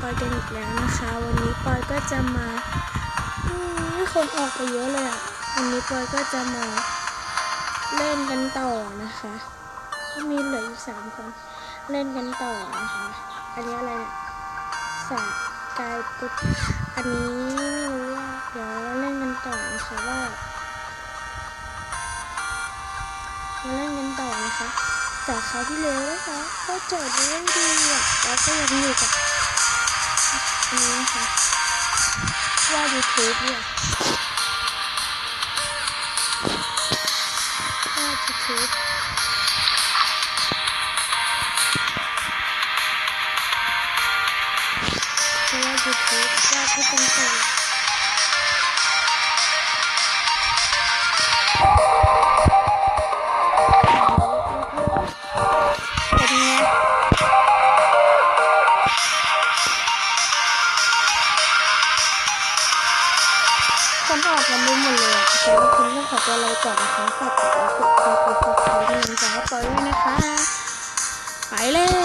ปอยกันอีกแล้วนะคะ วันนี้ปอยก็จะมาคนออกไปเยอะเลยอะวันนี้ปอยก็จะมาเล่นกันต่อนะคะมีเหลืออยู่สามคนเล่นกันต่อนะคะ อันนี้อะไรเนี่ยสากกายกุดอันนี้ไม่รู้ว่าเดี๋ยวเล่นกันต่อนะคะว่าเราเล่นกันต่อนะคะ จากคราวที่แล้วนะคะก็โจทย์เรื่องดีอะแล้วก็ยังอยู่กับ นี้นะคะว่ายูทูบเนี่ยว่ายูทูบว่ายูทูบว่าที่เป็นตัว คนออกกันดูหมดเลยแต่ว่าคุณต้องขอตัวลาก่อนนะคะฝากกดไลค์กดแชร์กดติดตามกำลังใจให้ปอยด้วยนะคะ ไปเลย